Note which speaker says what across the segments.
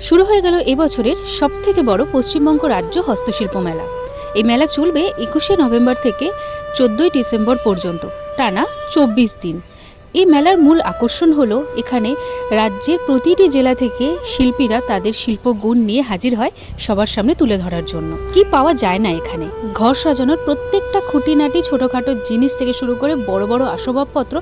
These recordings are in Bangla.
Speaker 1: শুরু হয়ে গেল এবছরের সবথেকে বড় পশ্চিমবঙ্গ রাজ্য হস্তশিল্প মেলা। এই মেলা চলবে একুশে নভেম্বর থেকে চোদ্দোই ডিসেম্বর পর্যন্ত, টানা চব্বিশ দিন। এই মেলার মূল আকর্ষণ হলো এখানে রাজ্যের প্রতিটি জেলা থেকে শিল্পীরা তাদের শিল্পগুণ নিয়ে হাজির হয় সবার সামনে তুলে ধরার জন্য। কি পাওয়া যায় না এখানে? ঘর সাজানোর প্রত্যেকটা খুঁটিনাটি ছোটোখাটো জিনিস থেকে শুরু করে বড় বড় আসবাবপত্র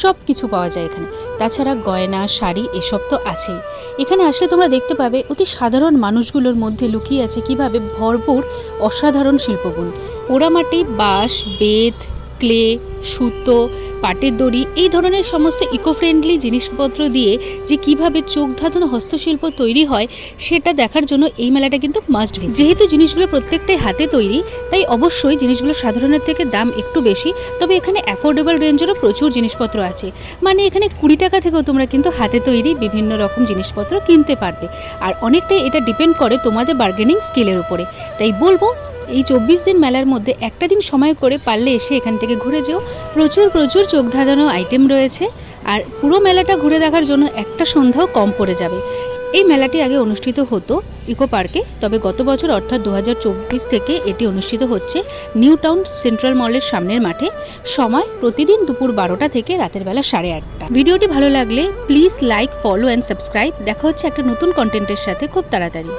Speaker 1: সব কিছু পাওয়া যায় এখানে। তাছাড়া গয়না, শাড়ি এসব তো আছেই। এখানে আসলে তোমরা দেখতে পাবে অতি সাধারণ মানুষগুলোর মধ্যে লুকিয়ে আছে কীভাবে ভরপুর অসাধারণ শিল্পগুণ। পোড়ামাটি, বাঁশ, বেত, ক্লে, সুতো পাটের দড়ি, এই ধরনের সমস্ত ইকো ফ্রেন্ডলি জিনিসপত্র দিয়ে যে কীভাবে চোখ ধাঁধানো হস্তশিল্প তৈরি হয়, সেটা দেখার জন্য এই মেলাটা কিন্তু মাস্ট ভিজিট যেহেতু জিনিসগুলো প্রত্যেকটাই হাতে তৈরি, তাই অবশ্যই জিনিসগুলো সাধারণের থেকে দাম একটু বেশি, তবে এখানে অ্যাফোর্ডেবল রেঞ্জেরও প্রচুর জিনিসপত্র আছে। মানে এখানে কুড়ি টাকা থেকেও তোমরা কিন্তু হাতে তৈরি বিভিন্ন রকম জিনিসপত্র কিনতে পারবে। আর অনেকটাই এটা ডিপেন্ড করে তোমাদের বার্গেনিং স্কিলের উপরে। তাই বলব, এই চব্বিশ দিন মেলার মধ্যে একটা দিন সময় করে পারলে এসে এখান থেকে ঘুরে যেও। প্রচুর প্রচুর চোখ ধাঁধানো আইটেম রয়েছে আর পুরো মেলাটা ঘুরে দেখার জন্য একটা সন্ধ্যাও কম পড়ে যাবে। এই মেলাটি আগে অনুষ্ঠিত হতো ইকো পার্কে, তবে গত বছর অর্থাৎ দু হাজার চব্বিশ থেকে এটি অনুষ্ঠিত হচ্ছে নিউ টাউন সেন্ট্রাল মলের সামনের মাঠে, সময় প্রতিদিন দুপুর বারোটা থেকে রাতের বেলা সাড়ে আটটা। ভিডিওটি ভালো লাগলে please like, follow and subscribe দেখা হচ্ছে একটা নতুন কন্টেন্টের সাথে খুব তাড়াতাড়ি।